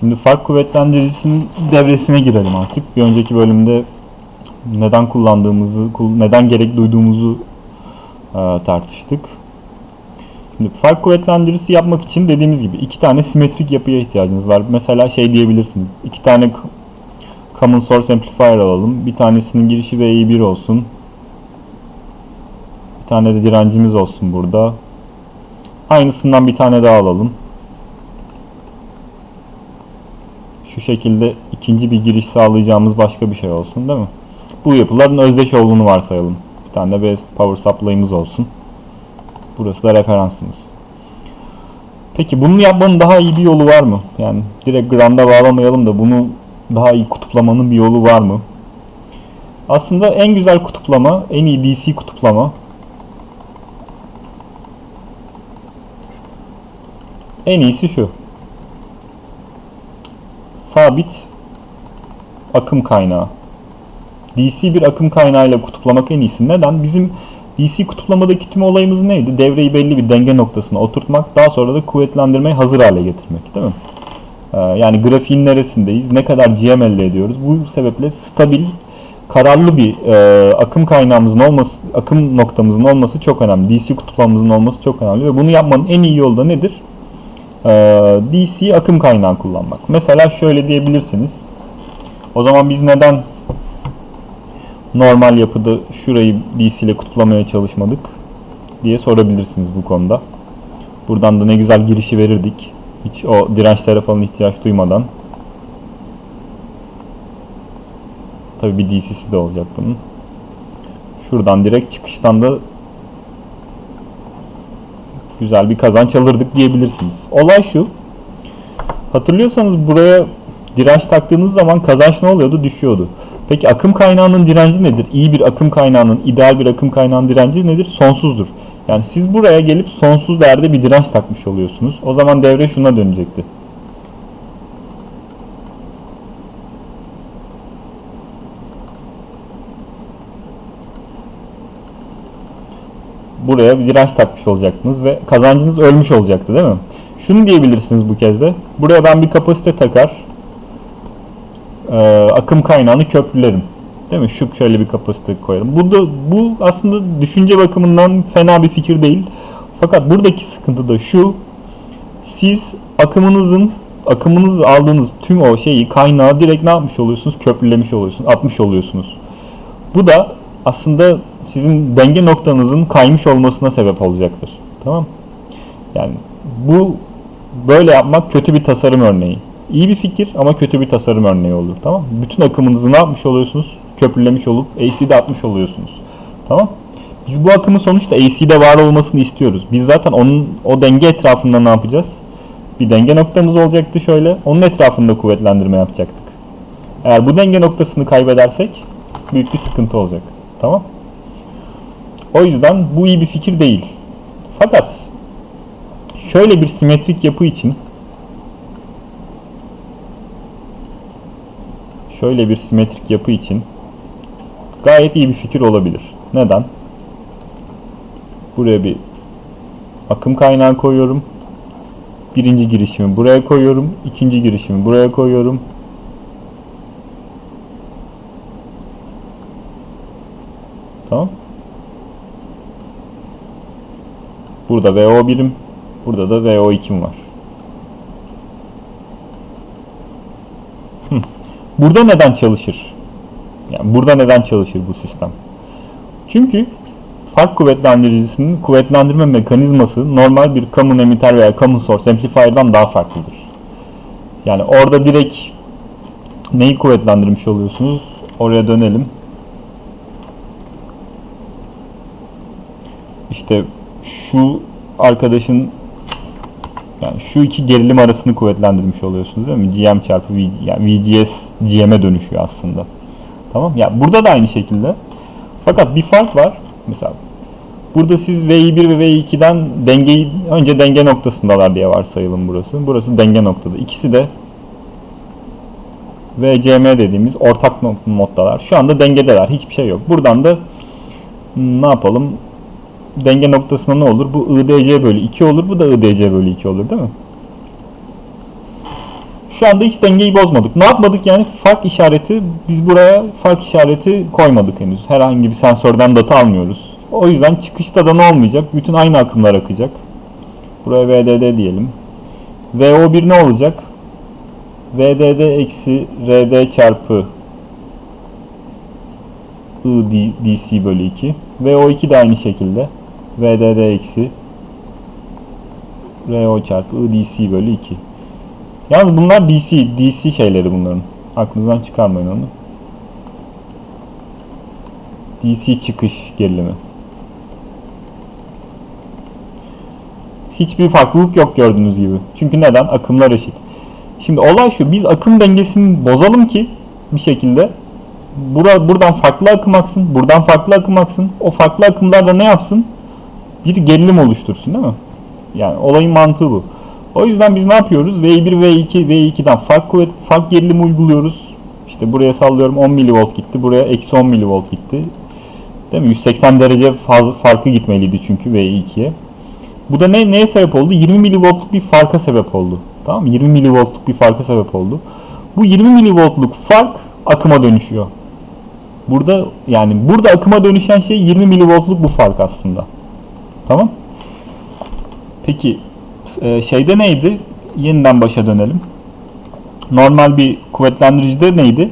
Şimdi fark kuvvetlendiricisinin devresine girelim artık. Bir önceki bölümde neden kullandığımızı, kul- neden gerek duyduğumuzu e, tartıştık. Şimdi fark kuvvetlendiricisi yapmak için dediğimiz gibi iki tane simetrik yapıya ihtiyacınız var. Mesela şey diyebilirsiniz. iki tane common source amplifier alalım. Bir tanesinin girişi VI1 olsun. Bir tane de direncimiz olsun burada. Aynısından bir tane daha alalım. Şu şekilde ikinci bir giriş sağlayacağımız başka bir şey olsun değil mi? Bu yapıların özdeş olduğunu varsayalım. Bir tane de base power supply'ımız olsun. Burası da referansımız. Peki bunu yapmanın daha iyi bir yolu var mı? Yani direkt ground'a bağlamayalım da bunu daha iyi kutuplamanın bir yolu var mı? Aslında en güzel kutuplama, en iyi DC kutuplama en iyisi şu. Sabit akım kaynağı. DC bir akım kaynağıyla kutuplamak en iyisi. Neden? Bizim DC kutuplamadaki tüm olayımız neydi? Devreyi belli bir denge noktasına oturtmak, daha sonra da kuvvetlendirmeyi hazır hale getirmek, değil mi? Ee, yani grafiğin neresindeyiz, ne kadar GM elde ediyoruz? Bu sebeple stabil, kararlı bir e, akım kaynağımızın olması, akım noktamızın olması çok önemli. DC kutuplamamızın olması çok önemli ve bunu yapmanın en iyi yolu da nedir? Ee, DC akım kaynağı kullanmak. Mesela şöyle diyebilirsiniz. O zaman biz neden normal yapıda şurayı DC ile kutuplamaya çalışmadık diye sorabilirsiniz bu konuda. Buradan da ne güzel girişi verirdik. Hiç o dirençlere falan ihtiyaç duymadan. Tabii bir DC'si de olacak bunun. Şuradan direkt çıkıştan da güzel bir kazanç alırdık diyebilirsiniz. Olay şu. Hatırlıyorsanız buraya direnç taktığınız zaman kazanç ne oluyordu? Düşüyordu. Peki akım kaynağının direnci nedir? İyi bir akım kaynağının, ideal bir akım kaynağının direnci nedir? Sonsuzdur. Yani siz buraya gelip sonsuz değerde bir direnç takmış oluyorsunuz. O zaman devre şuna dönecekti. Buraya bir direnç takmış olacaktınız ve kazancınız ölmüş olacaktı değil mi? Şunu diyebilirsiniz bu kez de. Buraya ben bir kapasite takar, e, akım kaynağını köprülerim. Değil mi? Şu şöyle bir kapasite koyarım. Bu da bu aslında düşünce bakımından fena bir fikir değil. Fakat buradaki sıkıntı da şu. Siz akımınızın akımınızı aldığınız tüm o şeyi kaynağı direkt ne yapmış oluyorsunuz? Köprülemiş oluyorsunuz, atmış oluyorsunuz. Bu da aslında sizin denge noktanızın kaymış olmasına sebep olacaktır. Tamam? Yani bu böyle yapmak kötü bir tasarım örneği. İyi bir fikir ama kötü bir tasarım örneği olur. Tamam? Bütün akımınızı ne yapmış oluyorsunuz? Köprülemiş olup AC'de atmış oluyorsunuz. Tamam? Biz bu akımın sonuçta AC'de var olmasını istiyoruz. Biz zaten onun o denge etrafında ne yapacağız? Bir denge noktamız olacaktı şöyle. Onun etrafında kuvvetlendirme yapacaktık. Eğer bu denge noktasını kaybedersek büyük bir sıkıntı olacak. Tamam? O yüzden bu iyi bir fikir değil. Fakat şöyle bir simetrik yapı için şöyle bir simetrik yapı için gayet iyi bir fikir olabilir. Neden? Buraya bir akım kaynağı koyuyorum. Birinci girişimi buraya koyuyorum. ikinci girişimi buraya koyuyorum. Tamam. Burada VO birim, burada da VO2'm var. Burada neden çalışır? Yani burada neden çalışır bu sistem? Çünkü fark kuvvetlendiricisinin kuvvetlendirme mekanizması normal bir common emitter veya common source amplifier'dan daha farklıdır. Yani orada direkt neyi kuvvetlendirmiş oluyorsunuz? Oraya dönelim. İşte şu arkadaşın yani şu iki gerilim arasını kuvvetlendirmiş oluyorsunuz değil mi? GM çarpı V, yani VGS GM'e dönüşüyor aslında. Tamam? Ya burada da aynı şekilde. Fakat bir fark var. Mesela burada siz V1 ve V2'den dengeyi önce denge noktasındalar diye varsayalım burası. Burası denge noktada. İkisi de VCM dediğimiz ortak nok- moddalar. Şu anda dengedeler. Hiçbir şey yok. Buradan da hmm, ne yapalım? Denge noktasına ne olur? Bu IDC bölü 2 olur. Bu da IDC bölü 2 olur değil mi? Şu anda hiç dengeyi bozmadık. Ne yapmadık yani? Fark işareti, biz buraya fark işareti koymadık henüz. Herhangi bir sensörden data almıyoruz. O yüzden çıkışta da ne olmayacak? Bütün aynı akımlar akacak. Buraya VDD diyelim. VO1 ne olacak? VDD eksi RD çarpı I DC bölü 2. VO2 de aynı şekilde. VDD eksi RO çarpı I DC bölü 2. Yalnız bunlar DC, DC şeyleri bunların. Aklınızdan çıkarmayın onu. DC çıkış gerilimi. Hiçbir farklılık yok gördüğünüz gibi. Çünkü neden? Akımlar eşit. Şimdi olay şu, biz akım dengesini bozalım ki bir şekilde bura, buradan farklı akım aksın, buradan farklı akım aksın. O farklı akımlar da ne yapsın? Bir gerilim oluştursun değil mi? Yani olayın mantığı bu. O yüzden biz ne yapıyoruz? V1, V2, V2'den fark kuvvet, fark gerilimi uyguluyoruz. İşte buraya sallıyorum 10 milivolt gitti, buraya eksi 10 milivolt gitti. Değil mi? 180 derece fazla farkı gitmeliydi çünkü V2'ye. Bu da ne, neye sebep oldu? 20 milivoltluk bir farka sebep oldu. Tamam mı? 20 milivoltluk bir farka sebep oldu. Bu 20 milivoltluk fark akıma dönüşüyor. Burada yani burada akıma dönüşen şey 20 milivoltluk bu fark aslında. Tamam? Peki e, şeyde neydi? Yeniden başa dönelim. Normal bir kuvvetlendiricide neydi?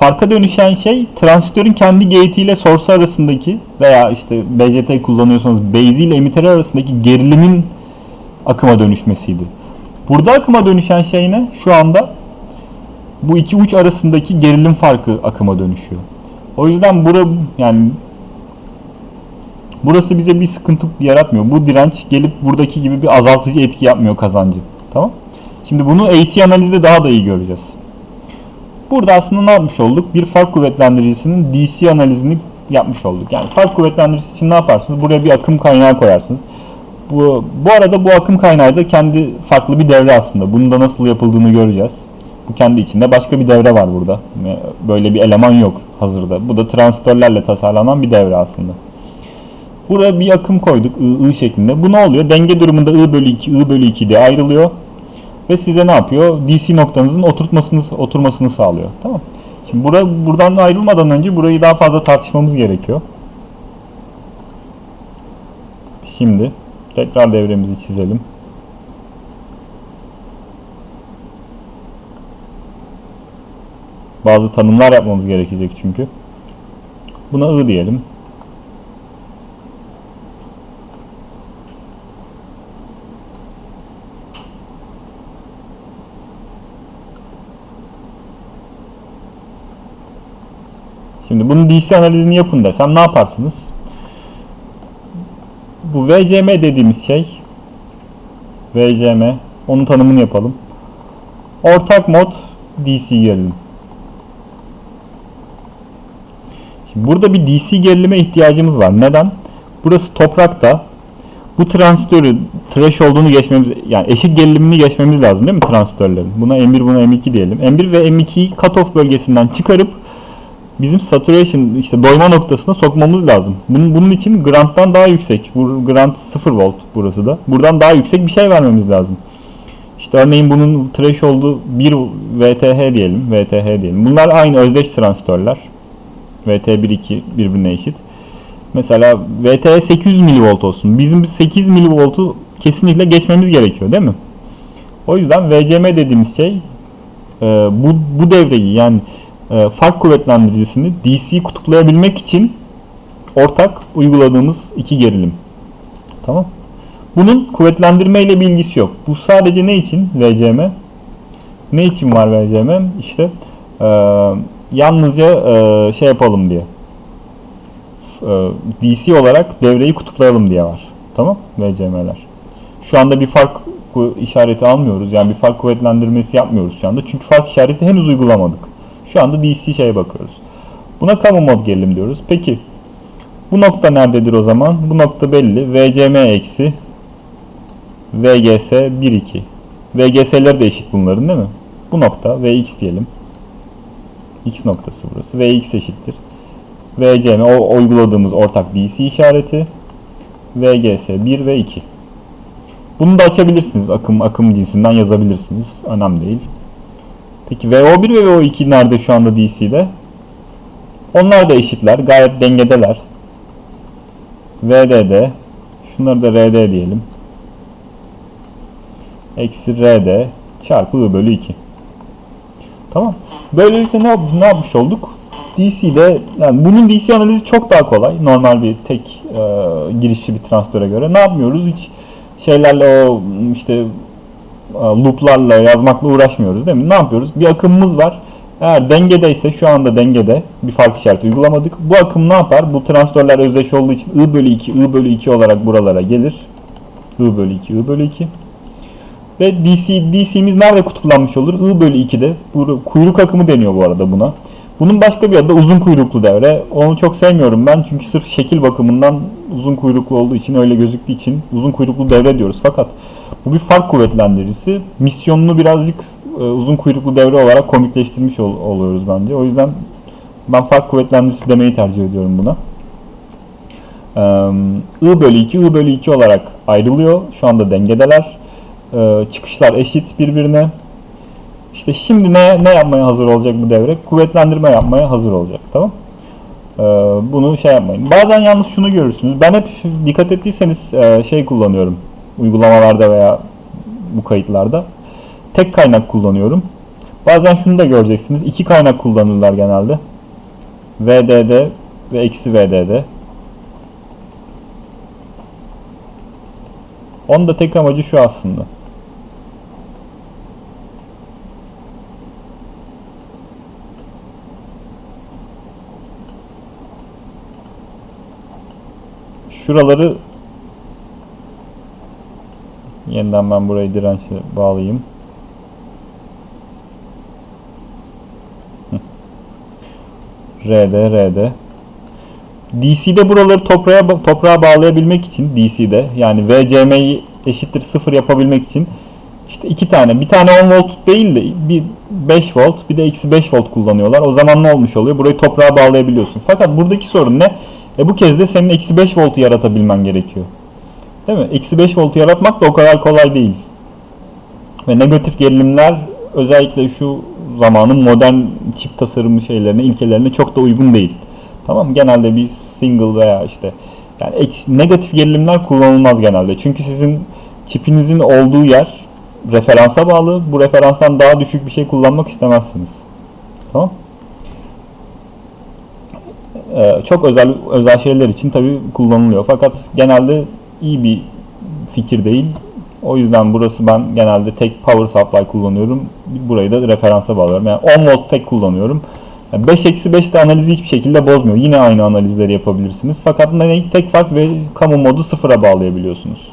Farka dönüşen şey transistörün kendi gate ile source arasındaki veya işte BJT kullanıyorsanız base ile emitter arasındaki gerilimin akıma dönüşmesiydi. Burada akıma dönüşen şey ne? Şu anda bu iki uç arasındaki gerilim farkı akıma dönüşüyor. O yüzden bura yani burası bize bir sıkıntı yaratmıyor. Bu direnç gelip buradaki gibi bir azaltıcı etki yapmıyor kazancı. Tamam? Şimdi bunu AC analizde daha da iyi göreceğiz. Burada aslında ne yapmış olduk? Bir fark kuvvetlendiricisinin DC analizini yapmış olduk. Yani fark kuvvetlendiricisi için ne yaparsınız? Buraya bir akım kaynağı koyarsınız. Bu, bu arada bu akım kaynağı da kendi farklı bir devre aslında. Bunun da nasıl yapıldığını göreceğiz. Bu kendi içinde başka bir devre var burada. Böyle bir eleman yok hazırda. Bu da transistörlerle tasarlanan bir devre aslında. Buraya bir akım koyduk I, I şeklinde. Bu ne oluyor? Denge durumunda I bölü 2, I bölü 2 diye ayrılıyor. Ve size ne yapıyor? DC noktanızın oturtmasını, oturmasını sağlıyor. Tamam Şimdi bura, buradan ayrılmadan önce burayı daha fazla tartışmamız gerekiyor. Şimdi tekrar devremizi çizelim. Bazı tanımlar yapmamız gerekecek çünkü. Buna I diyelim. Şimdi bunun DC analizini yapın desem ne yaparsınız? Bu VCM dediğimiz şey VCM onun tanımını yapalım. Ortak mod DC gerilim. Şimdi burada bir DC gerilime ihtiyacımız var. Neden? Burası toprakta. Bu transistörü trash olduğunu geçmemiz yani eşit gerilimini geçmemiz lazım değil mi transistörlerin? Buna M1 buna M2 diyelim. M1 ve M2'yi cutoff bölgesinden çıkarıp bizim saturation işte doyma noktasına sokmamız lazım. Bunun, bunun için granttan daha yüksek. Bu grant 0 volt burası da. Buradan daha yüksek bir şey vermemiz lazım. İşte örneğin bunun threshold'u 1 VTH diyelim. VTH diyelim. Bunlar aynı özdeş transistörler. VT1 2 birbirine eşit. Mesela VTH 800 mV olsun. Bizim 8 mV'u kesinlikle geçmemiz gerekiyor değil mi? O yüzden VCM dediğimiz şey e, bu, bu devreyi yani e, fark kuvvetlendiricisini DC kutuplayabilmek için ortak uyguladığımız iki gerilim. Tamam. Bunun kuvvetlendirme ile bir ilgisi yok. Bu sadece ne için VCM? Ne için var VCM? İşte e, yalnızca e, şey yapalım diye. E, DC olarak devreyi kutuplayalım diye var. Tamam? VCM'ler. Şu anda bir fark işareti almıyoruz. Yani bir fark kuvvetlendirmesi yapmıyoruz şu anda. Çünkü fark işareti henüz uygulamadık. Şu anda DC şeye bakıyoruz. Buna kamu mod gerilim diyoruz. Peki bu nokta nerededir o zaman? Bu nokta belli. VCM eksi VGS 1 2. VGS'ler de eşit bunların değil mi? Bu nokta Vx diyelim. X noktası burası. Vx eşittir. VCM o uyguladığımız ortak DC işareti. VGS 1 ve 2. Bunu da açabilirsiniz. Akım akım cinsinden yazabilirsiniz. Önemli değil. Peki VO1 ve VO2 nerede şu anda DC'de? Onlar da eşitler. Gayet dengedeler. VDD. Şunları da RD diyelim. Eksi RD çarpı I bölü 2. Tamam. Böylelikle ne, ne yapmış olduk? DC'de yani bunun DC analizi çok daha kolay. Normal bir tek e, girişli bir transistöre göre. Ne yapmıyoruz? Hiç şeylerle o işte looplarla yazmakla uğraşmıyoruz değil mi? Ne yapıyoruz? Bir akımımız var. Eğer dengedeyse şu anda dengede bir fark işareti uygulamadık. Bu akım ne yapar? Bu transistörler özdeş olduğu için I bölü 2, I bölü 2 olarak buralara gelir. I bölü 2, I bölü 2. Ve DC, DC'miz nerede kutuplanmış olur? I bölü 2'de. Bu, kuyruk akımı deniyor bu arada buna. Bunun başka bir adı uzun kuyruklu devre. Onu çok sevmiyorum ben çünkü sırf şekil bakımından uzun kuyruklu olduğu için öyle gözüktüğü için uzun kuyruklu devre diyoruz. Fakat bu bir fark kuvvetlendiricisi. Misyonunu birazcık e, uzun kuyruklu devre olarak komikleştirmiş ol- oluyoruz bence. O yüzden ben fark kuvvetlendiricisi demeyi tercih ediyorum buna. Ee, I bölü 2, I bölü 2 olarak ayrılıyor. Şu anda dengedeler. Ee, çıkışlar eşit birbirine. İşte şimdi ne ne yapmaya hazır olacak bu devre? Kuvvetlendirme yapmaya hazır olacak. Tamam? Bunu şey yapmayın. Bazen yalnız şunu görürsünüz. Ben hep dikkat ettiyseniz şey kullanıyorum. Uygulamalarda veya bu kayıtlarda. Tek kaynak kullanıyorum. Bazen şunu da göreceksiniz. İki kaynak kullanırlar genelde. VDD ve eksi VDD. Onun da tek amacı şu aslında. Şuraları yeniden ben burayı dirençle bağlayayım. RD RD DC'de buraları toprağa toprağa bağlayabilmek için DC'de yani VCM'yi eşittir sıfır yapabilmek için işte iki tane bir tane 10 volt değil de bir 5 volt bir de eksi 5 volt kullanıyorlar. O zaman ne olmuş oluyor? Burayı toprağa bağlayabiliyorsun. Fakat buradaki sorun ne? E bu kez de senin eksi 5 voltu yaratabilmen gerekiyor. Değil mi? Eksi 5 voltu yaratmak da o kadar kolay değil. Ve negatif gerilimler özellikle şu zamanın modern çift tasarımı şeylerine, ilkelerine çok da uygun değil. Tamam mı? Genelde bir single veya işte yani negatif gerilimler kullanılmaz genelde. Çünkü sizin çipinizin olduğu yer referansa bağlı. Bu referanstan daha düşük bir şey kullanmak istemezsiniz. Tamam? Ee, çok özel özel şeyler için tabi kullanılıyor. Fakat genelde iyi bir fikir değil. O yüzden burası ben genelde tek power supply kullanıyorum. Burayı da referansa bağlıyorum. Yani 10 volt tek kullanıyorum. Yani 5 eksi 5 de analizi hiçbir şekilde bozmuyor. Yine aynı analizleri yapabilirsiniz. Fakat tek fark ve kamu modu sıfıra bağlayabiliyorsunuz.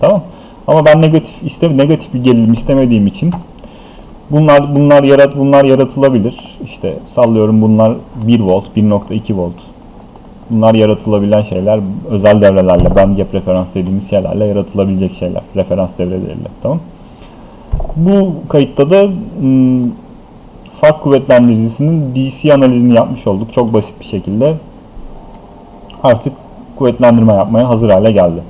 Tamam. Ama ben negatif iste negatif bir gerilim istemediğim için bunlar bunlar yarat bunlar yaratılabilir. İşte sallıyorum bunlar 1 volt, 1.2 volt. Bunlar yaratılabilen şeyler özel devrelerle, band gap referans dediğimiz şeylerle yaratılabilecek şeyler. Referans devreleriyle. Tamam. Bu kayıtta da ım, fark kuvvetlendiricisinin DC analizini yapmış olduk. Çok basit bir şekilde. Artık kuvvetlendirme yapmaya hazır hale geldi.